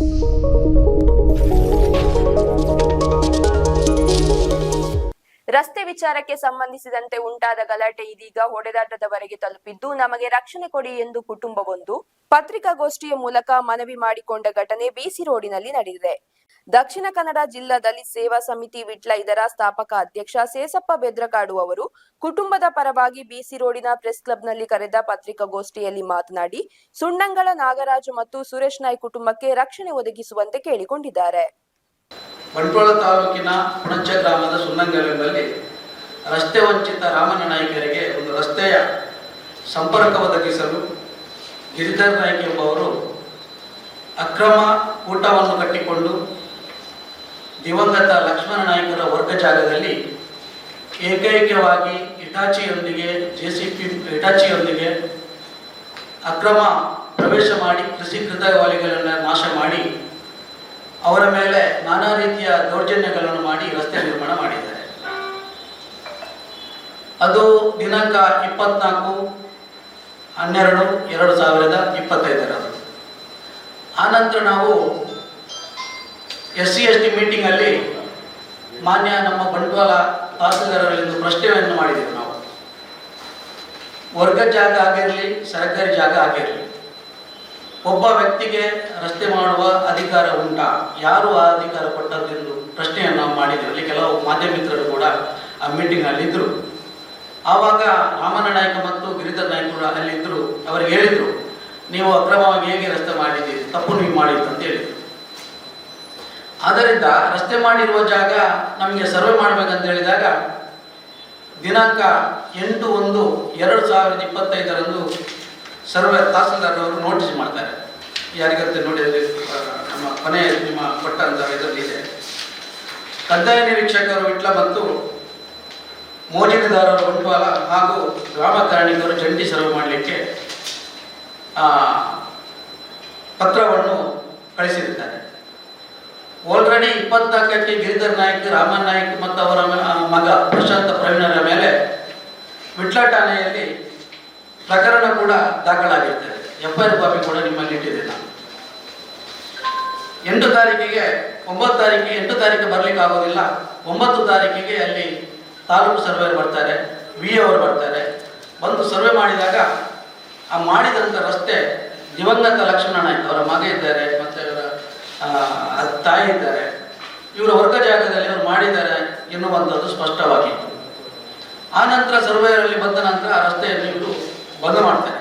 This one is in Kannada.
Thank you. ರಸ್ತೆ ವಿಚಾರಕ್ಕೆ ಸಂಬಂಧಿಸಿದಂತೆ ಉಂಟಾದ ಗಲಾಟೆ ಇದೀಗ ಹೊಡೆದಾಟದವರೆಗೆ ತಲುಪಿದ್ದು, ನಮಗೆ ರಕ್ಷಣೆ ಕೊಡಿ ಎಂದು ಕುಟುಂಬವೊಂದು ಪತ್ರಿಕಾಗೋಷ್ಠಿಯ ಮೂಲಕ ಮನವಿ ಮಾಡಿಕೊಂಡ ಘಟನೆ ಬಿಸಿ ರೋಡಿನಲ್ಲಿ ನಡೆದಿದೆ. ದಕ್ಷಿಣ ಕನ್ನಡ ಜಿಲ್ಲಾ ದಲಿತ್ ಸೇವಾ ಸಮಿತಿ ವಿಟ್ಲ ಇದರ ಸ್ಥಾಪಕ ಅಧ್ಯಕ್ಷ ಸೇಸಪ್ಪ ಬೆದ್ರಕಾಡು ಅವರು ಕುಟುಂಬದ ಪರವಾಗಿ ಬಿಸಿ ರೋಡಿನ ಪ್ರೆಸ್ ಕ್ಲಬ್ನಲ್ಲಿ ಕರೆದ ಪತ್ರಿಕಾಗೋಷ್ಠಿಯಲ್ಲಿ ಮಾತನಾಡಿ, ಸುಣ್ಣಂಗಳ ನಾಗರಾಜು ಮತ್ತು ಸುರೇಶ್ ನಾಯ್ ಕುಟುಂಬಕ್ಕೆ ರಕ್ಷಣೆ ಒದಗಿಸುವಂತೆ ಕೇಳಿಕೊಂಡಿದ್ದಾರೆ. ಬಂಟ್ವಾಳ ತಾಲೂಕಿನ ಹುಣಚ ಗ್ರಾಮದ ಸುನ್ನಂಗಲಲ್ಲಿ ರಸ್ತೆ ವಂಚಿತ ರಾಮಣ್ಣ ನಾಯಕರಿಗೆ ಒಂದು ರಸ್ತೆಯ ಸಂಪರ್ಕ ಒದಗಿಸಲು ಗಿರಿಧರ್ ನಾಯ್ಕ ಎಂಬವರು ಅಕ್ರಮ ಊಟವನ್ನು ಕಟ್ಟಿಕೊಂಡು ದಿವಂಗತ ಲಕ್ಷ್ಮಣ ನಾಯಕರ ವರ್ಗ ಜಾಗದಲ್ಲಿ ಏಕೈಕವಾಗಿ ಇಟಾಚಿಯೊಂದಿಗೆ ಜೆ ಸಿ ಪಿ ಇಟಾಚಿಯೊಂದಿಗೆ ಅಕ್ರಮ ಪ್ರವೇಶ ಮಾಡಿ ಕೃಷಿ ಕೃತವಾಲಿಗಳನ್ನು ನಾಶ ಮಾಡಿ ಅವರ ಮೇಲೆ ನಾನಾ ರೀತಿಯ ದೌರ್ಜನ್ಯಗಳನ್ನು ಮಾಡಿ ರಸ್ತೆ ನಿರ್ಮಾಣ ಮಾಡಿದ್ದಾರೆ. ಅದು ದಿನಾಂಕ ಇಪ್ಪತ್ನಾಲ್ಕು ಹನ್ನೆರಡು ಎರಡು ಸಾವಿರದ ಇಪ್ಪತ್ತೈದರಂದು ಆನಂತರ ನಾವು ಎಸ್ ಸಿ ಎಸ್ ಟಿ ಮೀಟಿಂಗಲ್ಲಿ ಮಾನ್ಯ ನಮ್ಮ ಬಂಡವಾಳ ತಹಸೀಲ್ದಾರರಲ್ಲಿಂದು ಪ್ರಶ್ನೆಯನ್ನು ಮಾಡಿದ್ದೇವೆ ನಾವು. ವರ್ಗ ಜಾಗ ಆಗಿರಲಿ, ಸರ್ಕಾರಿ ಜಾಗ ಆಗಿರಲಿ. ಒಬ್ಬ ವ್ಯಕ್ತಿಗೆ ರಸ್ತೆ ಮಾಡುವ ಅಧಿಕಾರ ಉಂಟಾ? ಯಾರು ಆ ಅಧಿಕಾರ ಕೊಟ್ಟದ್ದೆಂದು ಪ್ರಶ್ನೆಯನ್ನು ನಾವು ಅಲ್ಲಿ ಕೆಲವು ಮಾಧ್ಯಮಿತ್ರರು ಕೂಡ ಆ ಮೀಟಿಂಗ್ ಇದ್ದರು ಆವಾಗ ರಾಮನ ನಾಯಕ ಮತ್ತು ಗಿರಿಧರ್ ಅಲ್ಲಿ ಅಲ್ಲಿದ್ದರು ಅವರಿಗೆ ಹೇಳಿದರು, ನೀವು ಅಕ್ರಮವಾಗಿ ಹೇಗೆ ರಸ್ತೆ ಮಾಡಿದ್ದೀರಿ? ತಪ್ಪು ನೀವು ಮಾಡಿದ್ರು ಅಂತ ಹೇಳಿದರು. ಆದ್ದರಿಂದ ರಸ್ತೆ ಮಾಡಿರುವ ಜಾಗ ನಮಗೆ ಸರ್ವೆ ಮಾಡಬೇಕಂತ ಹೇಳಿದಾಗ ದಿನಾಂಕ ಎಂಟು ಒಂದು ಎರಡು ಸಾವಿರದ ಇಪ್ಪತ್ತೈದರಂದು ಸರ್ವೆ ತಹಸೀಲ್ದಾರ್ ಅವರು ಯಾರಿಗಂತ ನೋಡಿ ಅಲ್ಲಿ ನಮ್ಮ ಕೊನೆ ನಿಮ್ಮ ಕೊಟ್ಟಂತ ಇದರಲ್ಲಿ ಇದೆ. ಕಂದಾಯ ನಿರೀಕ್ಷಕರು ವಿಟ್ಲ ಮತ್ತು ಮೋಜಿನದಾರರು ಬಂಟ್ವಾಲ ಹಾಗೂ ಗ್ರಾಮ ಕಾರಣಿಕರು ಜಂಟಿ ಸರ್ವೆ ಮಾಡಲಿಕ್ಕೆ ಪತ್ರವನ್ನು ಕಳಿಸಿರುತ್ತಾರೆ. ಆಲ್ರೆಡಿ ಇಪ್ಪತ್ನಾಲ್ಕಕ್ಕೆ ಗಿರಿಧರ್ ನಾಯಕ್, ರಾಮನ್ ನಾಯಕ್ ಮತ್ತು ಅವರ ಮಗ ಪ್ರಶಾಂತ ಪ್ರವೀಣರ ಮೇಲೆ ವಿಟ್ಲ ಠಾಣೆಯಲ್ಲಿ ಪ್ರಕರಣ ಕೂಡ ದಾಖಲಾಗಿರ್ತದೆ. ಎಫ್ಐಆರ್ ಕಾಪಿ ಕೂಡ ನಿಮ್ಮಲ್ಲಿ ಇಟ್ಟಿದೆ ನಾನು. ಎಂಟು ತಾರೀಕಿಗೆ, ಒಂಬತ್ತು ತಾರೀಕಿಗೆ, ಎಂಟು ತಾರೀಕು ಬರ್ಲಿಕ್ಕೆ ಆಗೋದಿಲ್ಲ. ಒಂಬತ್ತು ತಾರೀಕಿಗೆ ಅಲ್ಲಿ ತಾಲೂಕು ಸರ್ವೇರ್ ಬರ್ತಾರೆ ವಿ ಅವರು ಬರ್ತಾರೆ. ಬಂದು ಸರ್ವೆ ಮಾಡಿದಾಗ ಆ ಮಾಡಿದಂಥ ರಸ್ತೆ ದಿವಂಗತ ಲಕ್ಷ್ಮಣ ಅವರ ಮಗ ಇದ್ದಾರೆ, ಮತ್ತು ಇವರ ತಾಯಿ ಇದ್ದಾರೆ. ಇವರ ವರ್ಗ ಜಾಗದಲ್ಲಿ ಇವರು ಮಾಡಿದ್ದಾರೆ ಎನ್ನುವಂಥದ್ದು ಸ್ಪಷ್ಟವಾಗಿತ್ತು. ಆ ನಂತರ ಸರ್ವೇಯರಲ್ಲಿ ಬಂದ ನಂತರ ಆ ರಸ್ತೆಯನ್ನು ಇವರು ಬಂದ್ ಮಾಡ್ತಾರೆ